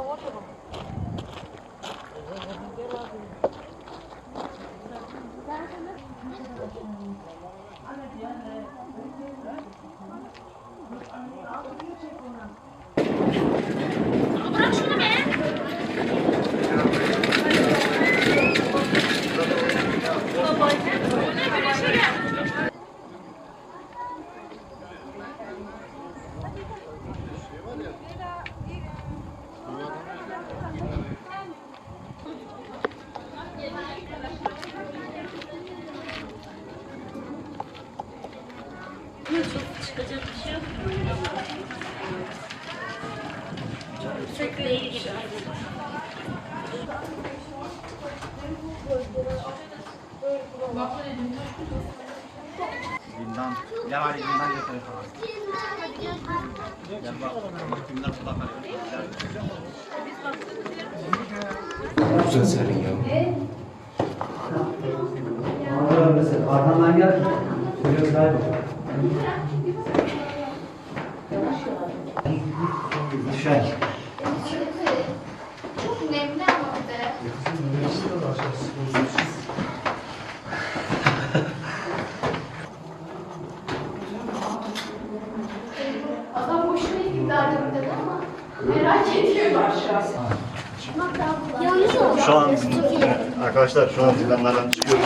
oturun. Değil gibi. Zindan. Gel hadi zindan götür falan. Gel bak. Bak kimler burada kalıyor. Güzel serin ya. Arkamdan gel. Biraz kaybol. Düşer. Çok nemli ama bir de. Adam boşuna iddia edemedi ama merak ediyorlar şu an. Yanlış oldu. Şu an arkadaşlar şu an zindanlardan çıkıyoruz.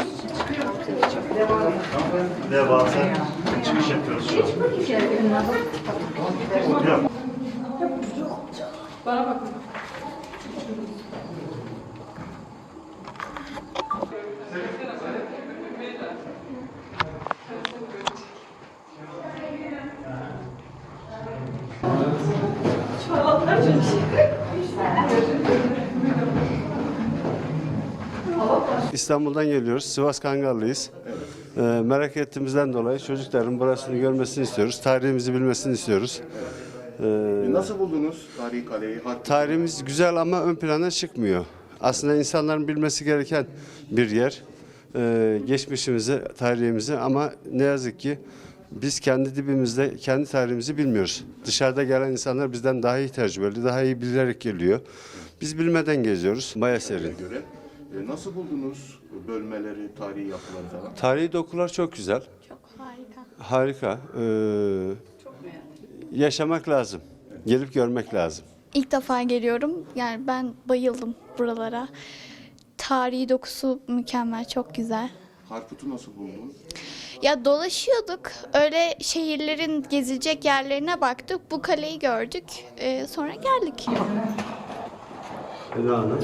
Bazen çıkış yapıyoruz şu an. Yok. İstanbul'dan geliyoruz. Sivas Kangarlıyız. Ee, merak ettiğimizden dolayı çocukların burasını görmesini istiyoruz. Tarihimizi bilmesini istiyoruz. Ee, Nasıl buldunuz tarihi kaleyi? Harp- tarihimiz güzel ama ön plana çıkmıyor. Aslında insanların bilmesi gereken bir yer. Ee, geçmişimizi, tarihimizi ama ne yazık ki biz kendi dibimizde kendi tarihimizi bilmiyoruz. Dışarıda gelen insanlar bizden daha iyi tecrübeli, daha iyi bilerek geliyor. Biz bilmeden geziyoruz. Baya serin. göre. E, Nasıl buldunuz bölmeleri, tarihi yapıları falan? Tarihi dokular çok güzel. Çok harika. Harika. Ee, yaşamak lazım. Gelip görmek lazım. İlk defa geliyorum. Yani ben bayıldım buralara. Tarihi dokusu mükemmel, çok güzel. Harput'u nasıl buldun? Ya dolaşıyorduk. Öyle şehirlerin gezilecek yerlerine baktık. Bu kaleyi gördük. Ee, sonra geldik. Eda Hanım.